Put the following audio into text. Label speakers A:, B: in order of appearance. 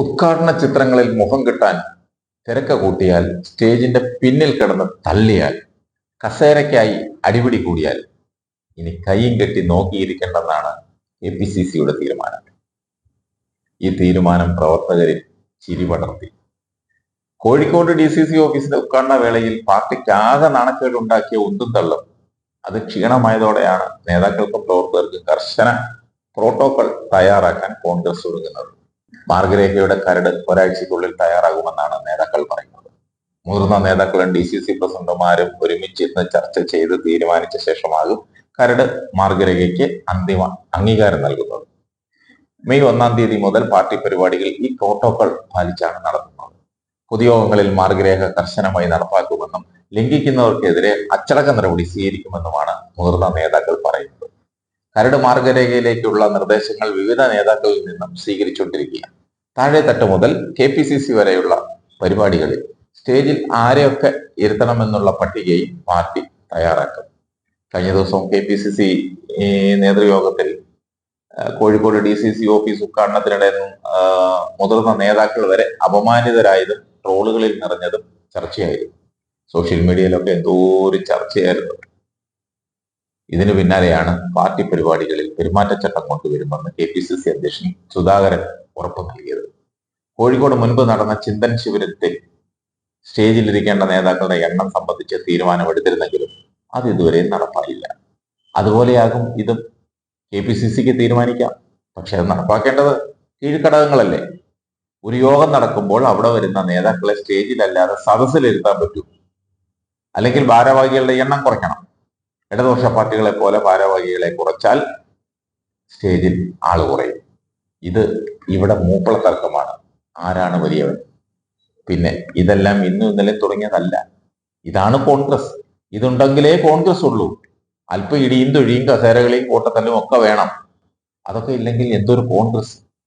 A: ഉദ്ഘാടന ചിത്രങ്ങളിൽ മുഖം കിട്ടാൻ തിരക്ക കൂട്ടിയാൽ സ്റ്റേജിന്റെ പിന്നിൽ കിടന്ന് തള്ളിയാൽ കസേരയ്ക്കായി അടിപിടി കൂടിയാൽ ഇനി കൈയും കെട്ടി നോക്കിയിരിക്കേണ്ടെന്നാണ് എ പി സി സിയുടെ തീരുമാനം. ഈ തീരുമാനം പ്രവർത്തകരിൽ ചിരി പടർത്തി. കോഴിക്കോട് ഡി സി സി ഓഫീസിന്റെ ഉദ്ഘാടന വേളയിൽ പാർട്ടിക്ക് ആകെ നാണക്കേടുണ്ടാക്കിയ ഒന്നും തള്ളും. അത് ക്ഷീണമായതോടെയാണ് നേതാക്കൾക്കും പ്രവർത്തകർക്കും കർശന പ്രോട്ടോകോൾ തയ്യാറാക്കാൻ കോൺഗ്രസ് ഒരുങ്ങുന്നത്. മാർഗരേഖയുടെ കരട് ഒരാഴ്ചയ്ക്കുള്ളിൽ തയ്യാറാകുമെന്നാണ് നേതാക്കൾ പറയുന്നത്. മുതിർന്ന നേതാക്കളും ഡി സി സി പ്രസിഡന്റുമാരും ഒരുമിച്ചിരുന്ന് ചർച്ച ചെയ്ത് തീരുമാനിച്ച ശേഷമാകും കരട് മാർഗരേഖയ്ക്ക് അന്തിമ അംഗീകാരം നൽകുന്നത്. മെയ് ഒന്നാം തീയതി മുതൽ പാർട്ടി പരിപാടികൾ ഈ പ്രോട്ടോകോൾ പാലിച്ചാണ് നടത്തുന്നത്. പൊതുയോഗങ്ങളിൽ മാർഗരേഖ കർശനമായി നടപ്പാക്കുമെന്നും ലംഘിക്കുന്നവർക്കെതിരെ അച്ചടക്ക നടപടി സ്വീകരിക്കുമെന്നുമാണ് മുതിർന്ന നേതാക്കൾ പറയുന്നത്. കരട് മാർഗരേഖയിലേക്കുള്ള നിർദ്ദേശങ്ങൾ വിവിധ നേതാക്കളിൽ നിന്നും സ്വീകരിച്ചുകൊണ്ടിരിക്കുകയാണ്. താഴെ തട്ട് മുതൽ കെ പി സി സി വരെയുള്ള പരിപാടികളിൽ സ്റ്റേജിൽ ആരെയൊക്കെ ഇരുത്തണമെന്നുള്ള പട്ടികയും പാർട്ടി തയ്യാറാക്കും. കഴിഞ്ഞ ദിവസം K P C C നേതൃയോഗത്തിൽ Kozhikode D C C office ഉദ്ഘാടനത്തിനിടെ മുതിർന്ന നേതാക്കൾ വരെ അപമാനിതരായതും ട്രോളുകളിൽ നിറഞ്ഞതും ചർച്ചയായിരുന്നു. സോഷ്യൽ മീഡിയയിലൊക്കെ എന്തോ ഒരു ചർച്ചയായിരുന്നു. ഇതിനു പിന്നാലെയാണ് പാർട്ടി പരിപാടികളിൽ പെരുമാറ്റച്ചട്ടം കൊണ്ടുവരുമെന്ന് കെ പി സി സി അധ്യക്ഷൻ സുധാകരൻ ഉറപ്പു നൽകിയത്. കോഴിക്കോട് മുൻപ് നടന്ന ചിന്തൻ ശിബിരത്തിൽ സ്റ്റേജിലിരിക്കേണ്ട നേതാക്കളുടെ എണ്ണം സംബന്ധിച്ച് തീരുമാനമെടുത്തിരുന്നെങ്കിലും അത് ഇതുവരെ നടപ്പായില്ല. അതുപോലെയാകും ഇതും. കെ പി സി സിക്ക് തീരുമാനിക്കാം. പക്ഷെ അത് നടപ്പാക്കേണ്ടത് കീഴ്ഘടകങ്ങളല്ലേ? ഒരു യോഗം നടക്കുമ്പോൾ അവിടെ വരുന്ന നേതാക്കളെ സ്റ്റേജിലല്ലാതെ സദസ്സിലിരുത്താൻ പറ്റൂ. അല്ലെങ്കിൽ ഭാരവാഹികളുടെ എണ്ണം കുറയ്ക്കണം. ഇടതുപക്ഷ പാർട്ടികളെ പോലെ ഭാരവാഹികളെ കുറച്ചാൽ സ്റ്റേജിൽ ആൾ കുറയും. ഇത് ഇവിടെ മൂപ്പള തർക്കമാണ്. ആരാണ് വലിയവൻ? പിന്നെ ഇതെല്ലാം ഇന്നും ഇന്നലെ തുടങ്ങിയതല്ല. ഇതാണ് കോൺഗ്രസ്. ഇതുണ്ടെങ്കിലേ കോൺഗ്രസ് ഉള്ളൂ. അല്പം ഇടിയും തൊഴിയും കസേരകളെയും കൂട്ടത്തല്ലും ഒക്കെ വേണം. അതൊക്കെ ഇല്ലെങ്കിൽ എന്തൊരു കോൺഗ്രസ്?